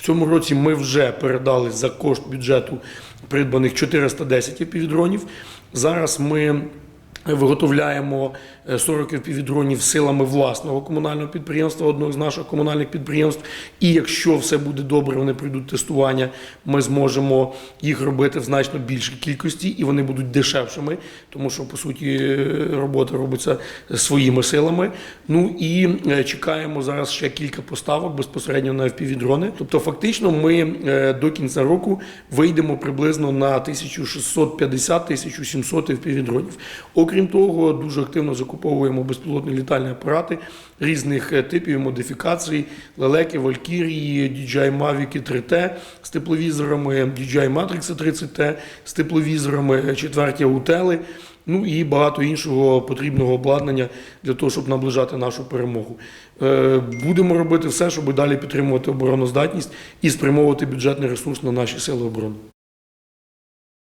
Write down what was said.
В цьому році ми вже передали за кошт бюджету придбаних 410 півдронів. Зараз ми виготовляємо е, 40 півдронів силами власного комунального підприємства, одного з наших комунальних підприємств. І якщо все буде добре, вони пройдуть тестування, ми зможемо їх робити в значно більшій кількості, і вони будуть дешевшими, тому що по суті е, робота робиться своїми силами. Ну і е, чекаємо зараз ще кілька поставок безпосередньо на FPV-дрони. Тобто, фактично, ми е, до кінця року вийдемо приблизно на 1650-1700 FPV-дронів. Окрім того, дуже активно закуповуємо безпілотні літальні апарати різних е, типів модифікацій, лелеки, Валькірії, DJI Mavic 3T з тепловізорами, DJI Matrix 30T з тепловізорами, е, четверті аутели. Ну і багато іншого потрібного обладнання для того, щоб наближати нашу перемогу. Е, Будемо робити все, щоб далі підтримувати обороноздатність і спрямовувати бюджетний ресурс на наші сили оборони.